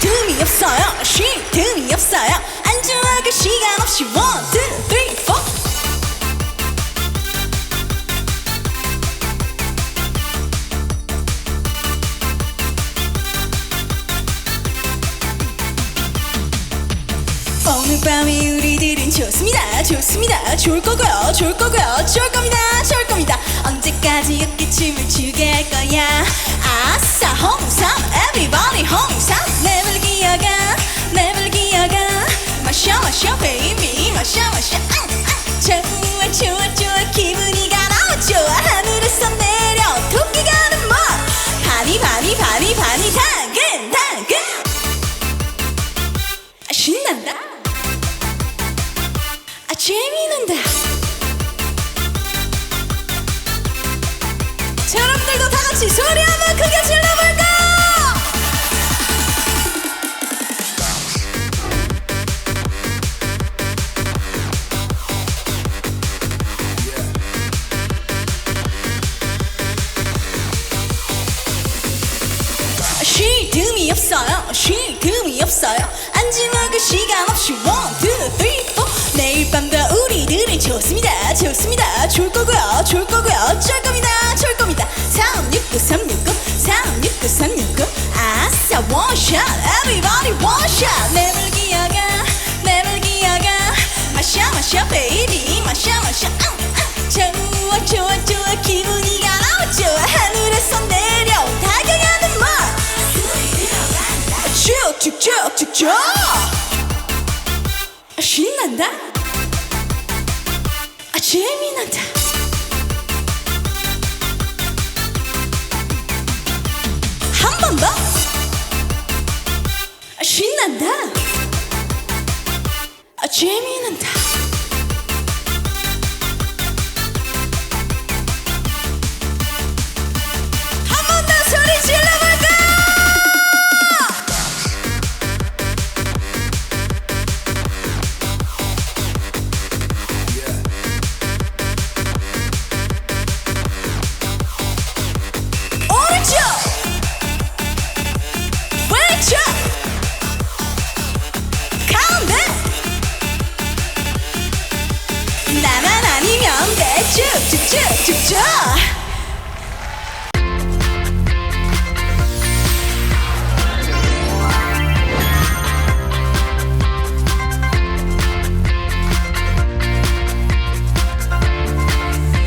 틈이 없어요. 쉴 틈이 없어요. 안주하고 시간 없이 one two three four. 오늘 밤이 우리들은 좋습니다. 좋습니다. 좋을 거고요. 좋을 거고요. 좋을 겁니다. 좋을 겁니다. 언제까지 어깨춤을 추게 할 거야 신난다. 아 재미난다 자, 여러분들도 다 같이 소리 한번 크게 질러볼까? 쉴 틈이 없어요. 쉴 없어요. 안지먹을 시간 없이 one two three four. 내일 밤도 우리들은 좋습니다. 좋습니다. 좋을 거고요. 좋을 거고요. 겁 쭉쭉쭉쭉쭉 신난다? 아 재미난다? 한 번 더? 아, 신난다? 아 재미난다 you just